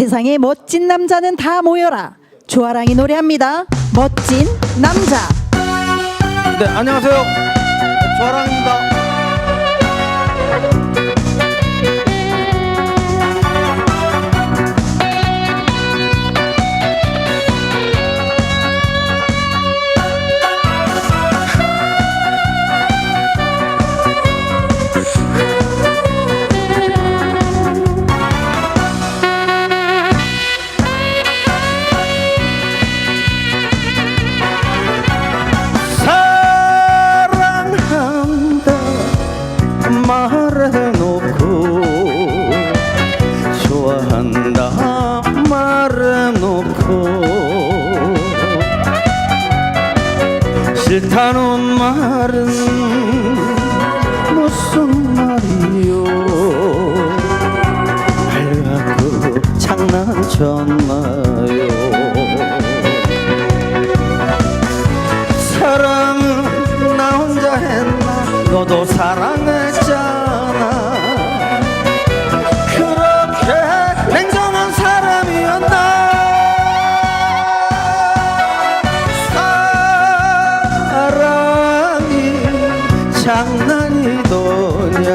세상에 멋진 남자는 다 모여라. 조아랑이 노래합니다. 멋진 남자. 네, 안녕하세요. 조아랑입니다. 싫다는 말은 무슨 말이요? 밝고 장난쳤나요? 사랑은 나 혼자 했나? 너도 사랑했 장난이더냐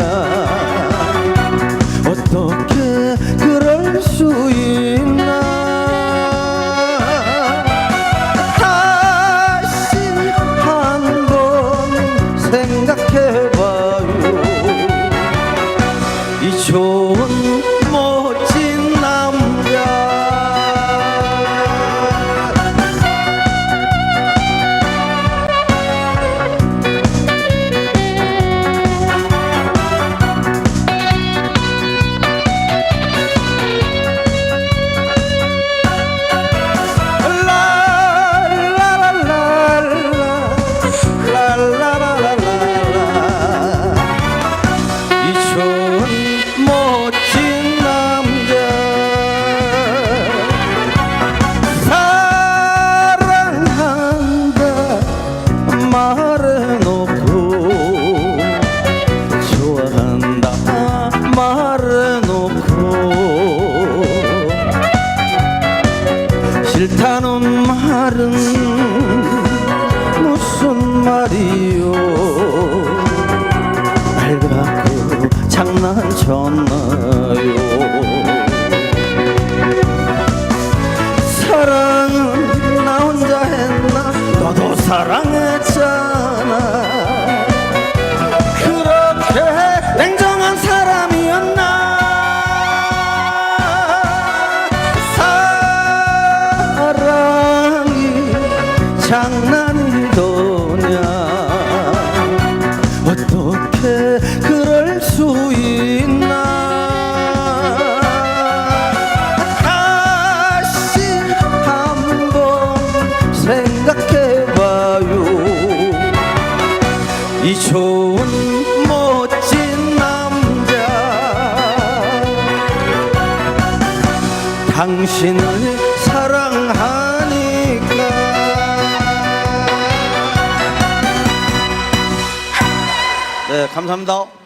말은 무슨 말이요 밝고 장난쳤나요? 사랑은 나 혼자 했나? 너도 사랑했잖아 이 좋은 멋진 남자. 당신을 사랑하니까. 네 감사합니다